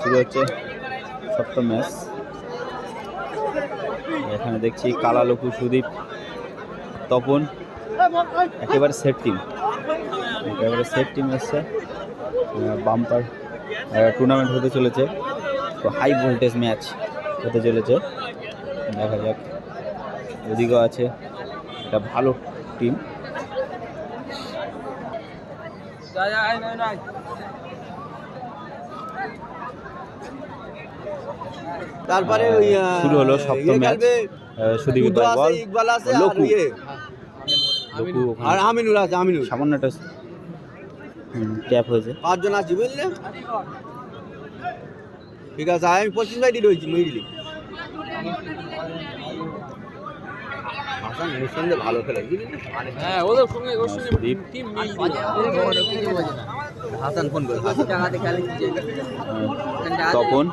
শুরু হচ্ছে সপ্তম ম্যাচ। এখানে দেখছি কালালকু, সুদীপ, তপন। একেবারে সেট টিম একেবারে সেট টিম এসছে। বাম্পার টুর্নামেন্ট হতে চলেছে। তো হাই ভোল্টেজ ম্যাচ হতে চলেছে। দেখা যাক। ওদিকেও আছে। একটা ভালো টিম তারপরে ওই শুরু হলো সপ্তম ম্যাচ সুদীপ দুটো আছে, বল ইকবাল আছে আর ইয়ে, আর আমিনুল আছে আমিনুল। সামান্য একটা ট্যাপ হয়েছে। পাঁচজন আছি বুঝলে? ঠিক আছে আমি পঁচিশ বাইটি রয়েছি মিডলি হাসান সঙ্গে ভালো খেলে। হ্যাঁ ওদের সঙ্গে ওর সঙ্গে টিম হাসান ফোন করে। তপন?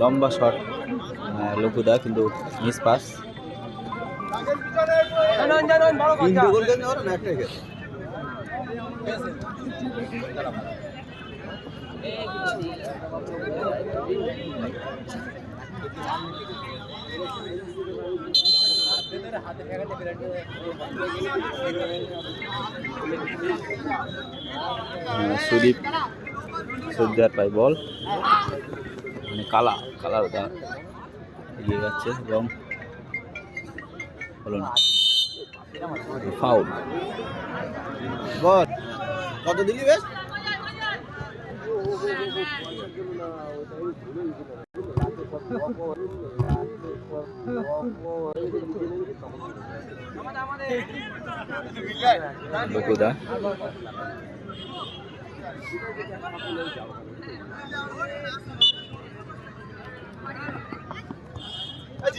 লম্বা শট। লকুদা কিন্তু মিস পাস তিনটে গোল না একটাই খেলে সুদীপ সুদীপ পাই বল। মানে কালা, কালার এগিয়ে যাচ্ছে এবং হলো না। ফাউল বল কত দিলি বেশ? লকুদা খেলব পাঁচ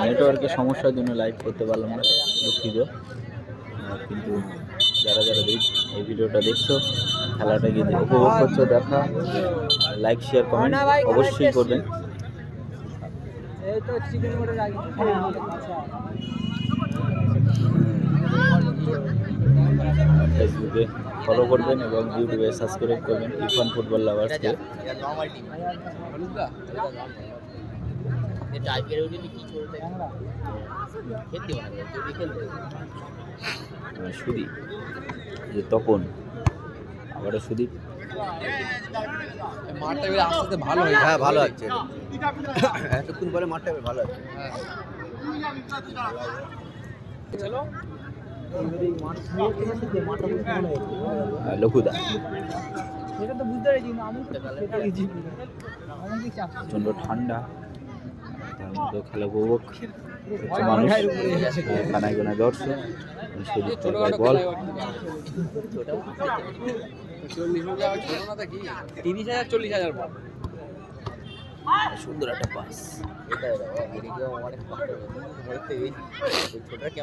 নেটওয়ার্কের সমস্যার জন্য লাইভ করতে পারলাম না দুঃখিত। কিন্তু যারা যারা দেখ- এই ভিডিওটা দেখছ খেলাটাকে উপভোগ করছ দেখা লাইক শেয়ার কমেন্ট অবশ্যই করবেন। এই তো চিকেন ফেসবুকে ফলো করবেন এবং ইউটিউবে সাবস্ক্রাইব করবেন ইরফান ফুটবল লাভার্সকে সুদীপ যে তপন আবারও সুদীপ। মাঠটা এবার আস্তে আস্তে ভালো হয়ে হ্যাঁ ভালো আছে। এতক্ষণ পরে মাঠটা এবার ভালো আছে। চলো আহ, লঘুদা। প্রচণ্ড ঠান্ডা তার মধ্যে খেলা উপভোগ মানুষ কানায় কানায় দর্শক বল তিরিশ হাজার চল্লিশ হাজার সুন্দর একটা পাস ও লোকদা সোদা একটা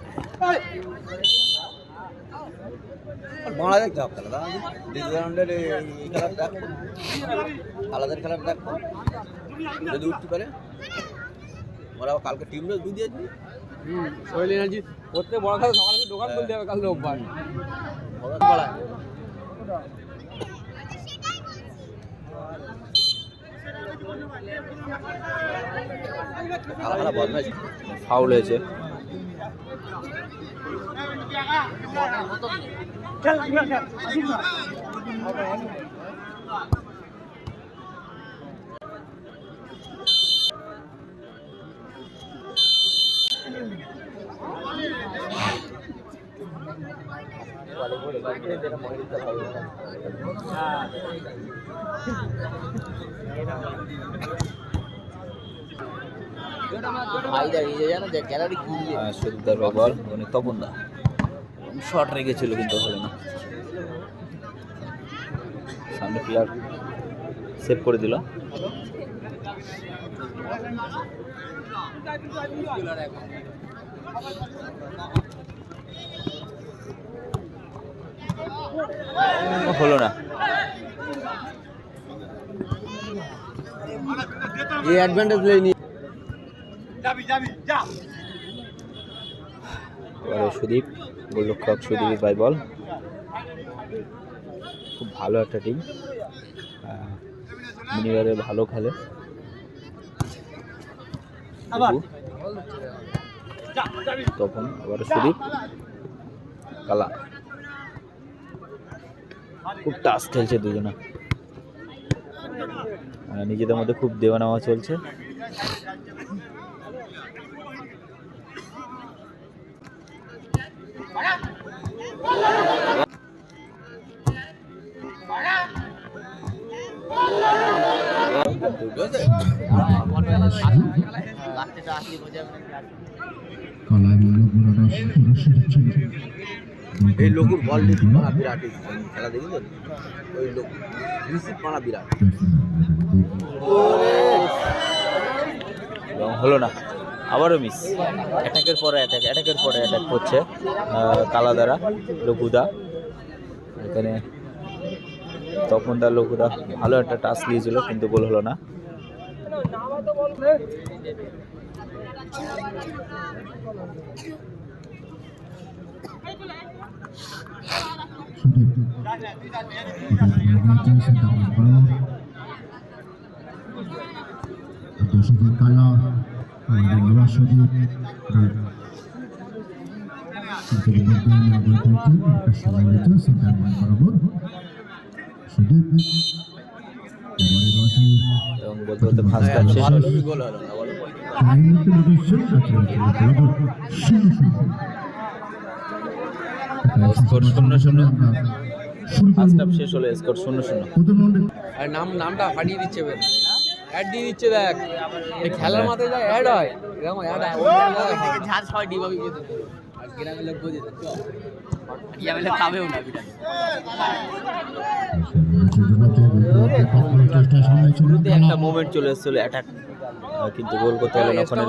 বাংলা দেখতে হবে খেলা নিউজিল্যান্ডের এই খেলার দেখ। আলাদের খেলার দেখ। যদি উঠতে পারে। ওরা কালকে টিম দুই দিয়েছে। হুম শৈল এনার্জি। প্রত্যেক বড় খেলা সকালে দোকান খুলতে হবে কাল রোববার। খেলা খেলা বদমাইশ ফাউল হয়েছে আহ, সুদীপদার ভাই বল ওখানে তপন দা। শর্ট রেখেছিল কিন্তু হলো না। সামনে প্লেয়ার সেভ করে দিল। হলো না। এই অ্যাডভান্টেজ লেনি এবারে সুদীপ গোলরক্ষক সুদীপ ভাই বল। খুব ভালো একটা টিম মিনিবারে ভালো খেলে। তখন এবারে সুদীপ। কালা। খুব টাস খেলছে দুজনা। নিজেদের মধ্যে খুব দেওয়া নেওয়া চলছে। এই লোকুর বল রিসিভ মারা বিরাট খেলা দেখি ওই লোক, রিসিভ মারা বিরাট। হলো না। আবারও মিস অ্যাটাকের পরে অ্যাটাক অ্যাটাকের পরে অ্যাটাক করছে কালাদারা, লঘুদা। এখানে তপনদা, লঘুদা, ভালো একটা টাচ দিয়েছিল, কিন্তু গোল হলো না। সুদীপ কালা আমাদের বাবা সুদীপ সেন্টার মান বরাবর সুদীপ এবং বলতে বলতে ফার্স্ট শেষ হলো গোল না বলো শূন্য শূন্য স্কোর শূন্য শূন্য ফার্স্ট হাফ শেষ হলো স্কোর শূন্য শূন্য। আর নাম নামটা ফাটিয়ে দিচ্ছে অ্যাড দিয়ে দিচ্ছে দেখ। এই খেলার মাথায় যা অ্যাড হয় এরকম অ্যাড হয়। ডিবাবি পেতে আর গ্রামের লোক বোঝে গ্রামের লোক খাবেও না বিটা একটা মোমেন্ট চলে এসেছিল অ্যাটাক কিন্তু গোল করতে হলো না ওখানে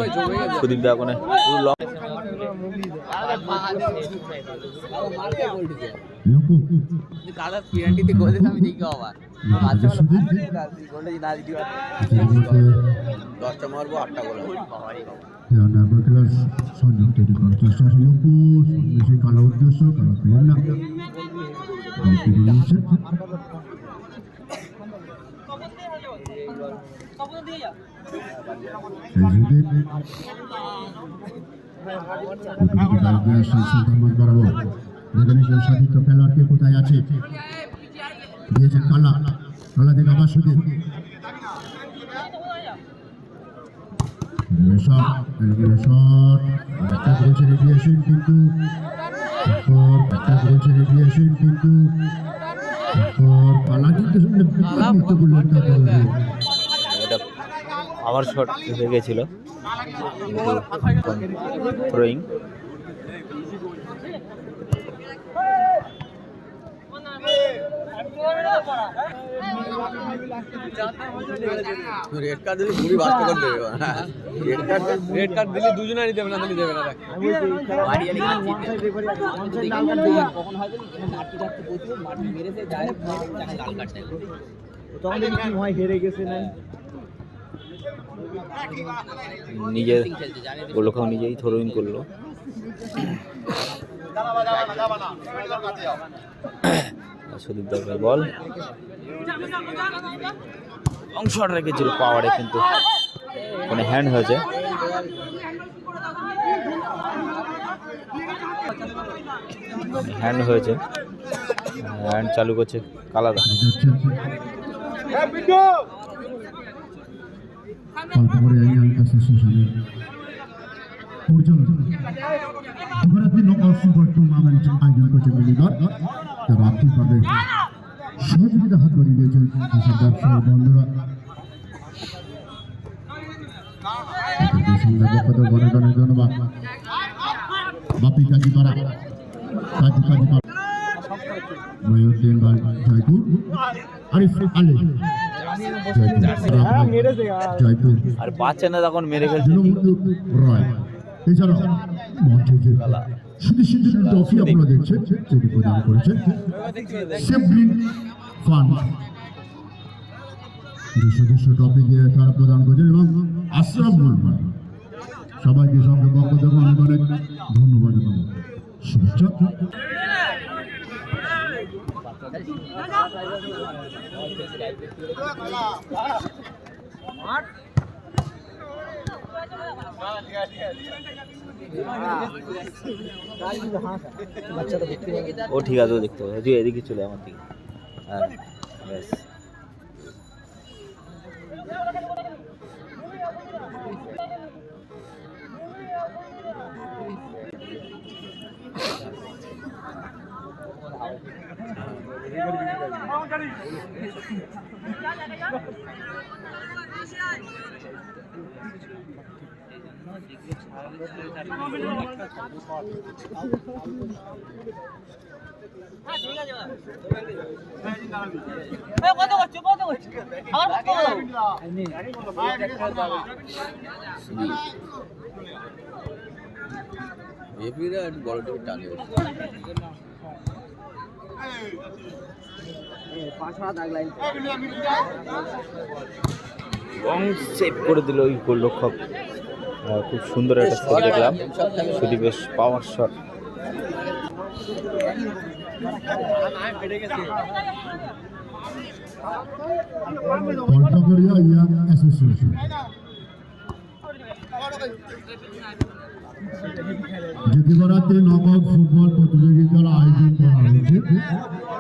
সুদীপ দা ওখানে পুরো লোকু কাদা পিরান্টিতে গোল আমি আবার দশটা মারবো আটটা উদ্দেশ্য গল্পটি নিয়েছে নিচ্ছেন সাদিত্য খেলোয়াড়কে কোথায় আছে দিয়েছেন কালা কালা থেকে আবার সুদীপ কিন্তু আবার শট হয়ে গেছিল। থ্রোয়িং রেড কার্ড দিলে পুরি বাস্ত করে দেবে রেড কার্ড রেড কার্ড দিলে দুজনেরই দেবে না দিলে দেবে না দেখ। নিজে গোলখাও নিজেই থ্রোয়িং করল। সুদীপ দরকার বল। অংশ রেখেছিল পাওয়ারে কিন্তু ওখানে হ্যান্ড হয়েছে। হ্যান্ড হয়েছে। হ্যান্ড চালু করছে কালাদা। দেখছেন কল্পরে ইয়াং অ্যাসোসিয়েশনের পরিচালনা যুবরাত্রি নকআউট ফুটবল টুর্নামেন্ট আয়োজন করছে মিলিদর যারা আর্থিকভাবে সহযোগিতা হাত বাড়িয়ে দিয়েছেন দেশের ব্যবসায়ী বন্ধুরা। জয়পুর। জয়পুর আর পাচ্ছে না তখন মেরে ফেলছে। এছাড়াও মঞ্চে যে শুধু আপনারা দেখছেন যেটি প্রদান করেছেন সেভলিন ফান্ড দুশো দুশো ট্রফি দিয়ে তারা প্রদান করেছেন এবং আশ্রম মুলমান সবাইকে সঙ্গে থেকে অনেক অনেক ধন্যবাদ। শুভেচ্ছা ও ঠিক আছে ও দেখতে হবে তুই এদিকে চলে আমার দিকে হ্যাঁ ব্যাস এপিরা একটু বড় টিভি টানে। রং সেভ করে দিল ওই গোলরক্ষক। খুব সুন্দর একটা সেভ দেখলাম। শুধু বেশ পাওয়ার শট ইয়াং অ্যাসোসিয়েশন। যুগরাতে নকআউট ফুটবল প্রতিযোগিতার আয়োজন করা হয়েছে।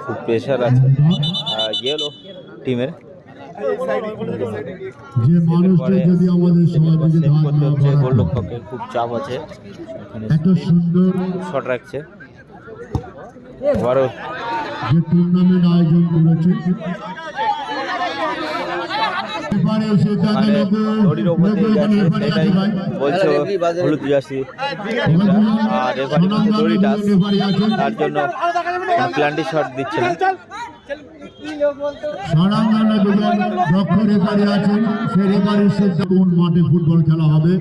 খুব প্রেশার আছে। গেল টিমের যে মানুষটি যদি আমাদের সেভ করতে না হচ্ছে গোলরক্ষকের খুব চাপ আছে। এত সুন্দর শট রাখছে। আবারও যে টুর্নামেন্ট আয়োজন করেছে। মানে ওপর দিয়ে। বলছে বাজে। হলুদ জার্সি আর। তার জন্য প্ল্যান্টি শট দিচ্ছে দক্ষ রেফারি আছেন সেই রেফারির সিদ্ধান্ত কোন মাঠে ফুটবল খেলা হবে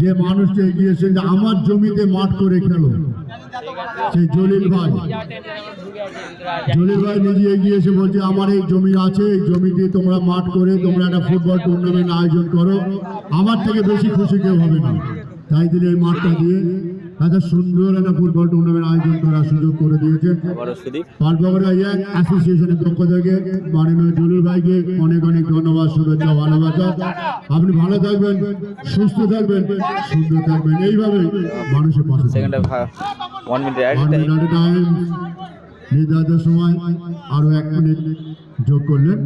যে মানুষটা এগিয়েছে যে আমার জমিতে মাঠ করে খেলো সেই জলিল ভাই ভাই নিজে এগিয়েছে বলছে আমার এই জমি আছে এই জমিতে তোমরা মাঠ করে তোমরা একটা ফুটবল টুর্নামেন্ট আয়োজন করো। আমার থেকে বেশি খুশি কেউ হবে না। তাই দিলে এই মাঠটা দিয়ে এত সুন্দর একটা ফুটবল টুর্নামেন্ট আয়োজন করার সুযোগ করে দিয়েছে ইয়াং অ্যাসোসিয়েশনের পক্ষ থেকে মাননীয় জলিল ভাইকে অনেক অনেক ধন্যবাদ শুভেচ্ছা ভালোবাসা। আপনি ভালো থাকবেন সুস্থ থাকবেন সুন্দর থাকবেন। এইভাবে মানুষের পাশে নির্ধারিত সময় আরও এক মিনিট যোগ করলেন।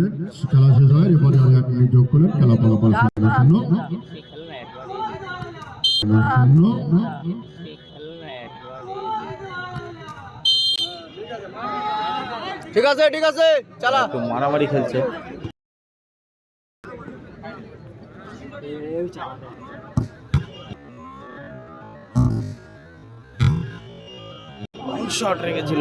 খেলা শেষ হয় এরপরে আরও এক মিনিট যোগ করলেন। খেলা ফলাফল শূন্য ঠিক আছে ঠিক আছে চালা। মারামারি খেলছে। শট রেখেছিল।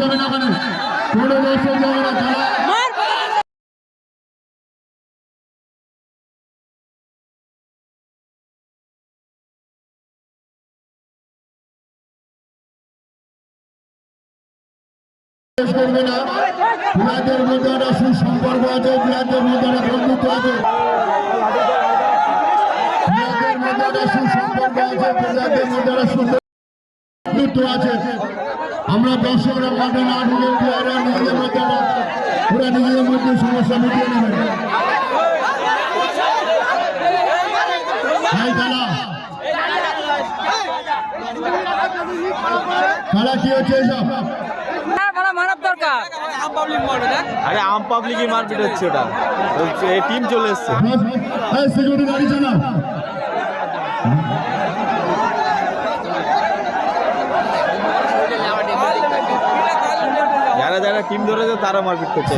যাবে না কেন কোনো দর্শক যাবে না খেলা মধ্যে একটা আছে বিরাটের মধ্যে বন্ধুত্ব আছে। আমরা দর্শকরা মাঠে না ঢুকে প্লেয়াররা নিজেদের মধ্যে একটা- ওরা নিজেদের মধ্যে সমস্যা মিটিয়ে নেবে। এই খেলা কি হচ্ছে আরে আম পাবলিকই মারপিট হচ্ছে ওটা। এই টিম চলে এসছে। সিকিউরিটি যারা যারা টিম ধরেছে তারা মারপিট করছে।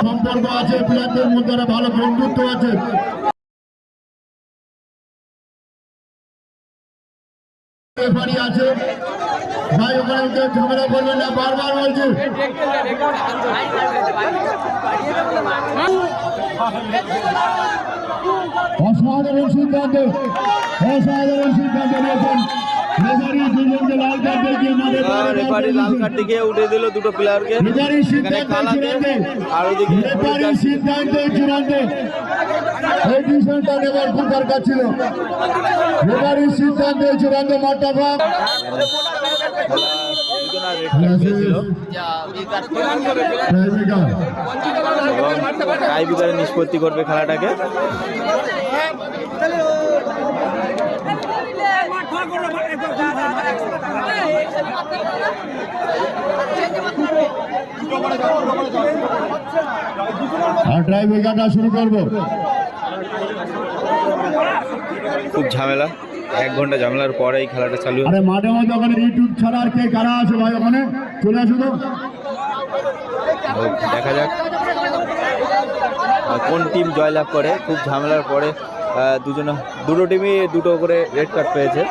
সম্পর্ক আছে প্লেয়ারদের মধ্যে ভালো বন্ধুত্ব আছে আছে ভাই ওখানে কেউ ঝগড়া করবে না বারবার বলছি অসাধারণ সিদ্ধান্ত অসাধারণ সিদ্ধান্ত নিয়েছেন। রেফারি লাল কার্ড দিকে উঠে দিল দুটো প্লেয়ারকে এখানে সিদ্ধান্ত আর ওদিকে রেফারির সিদ্ধান্ত চূড়ান্ত। এই ডিসিশনটা নেবার খুব দরকার ছিল। রেফারির সিদ্ধান্ত চূড়ান্ত মাঠটা ভাগ। নিষ্পত্তি করবে খেলাটাকে। শুরু করব। খুব ঝামেলা। এক ঘণ্টা ঝামেলার পরে এই খেলাটা চালু। আরে মাঠে মধ্যে ওখানে ইউটিউব ছাড়া আর কে কারা আছে ভাই ওখানে? চলে আসো তো। দেখা যাক। কোন টিম জয়লাভ করে খুব ঝামেলার পরে দুজনে দুটো টিমই দুটো করে রেড কার্ড পেয়েছে।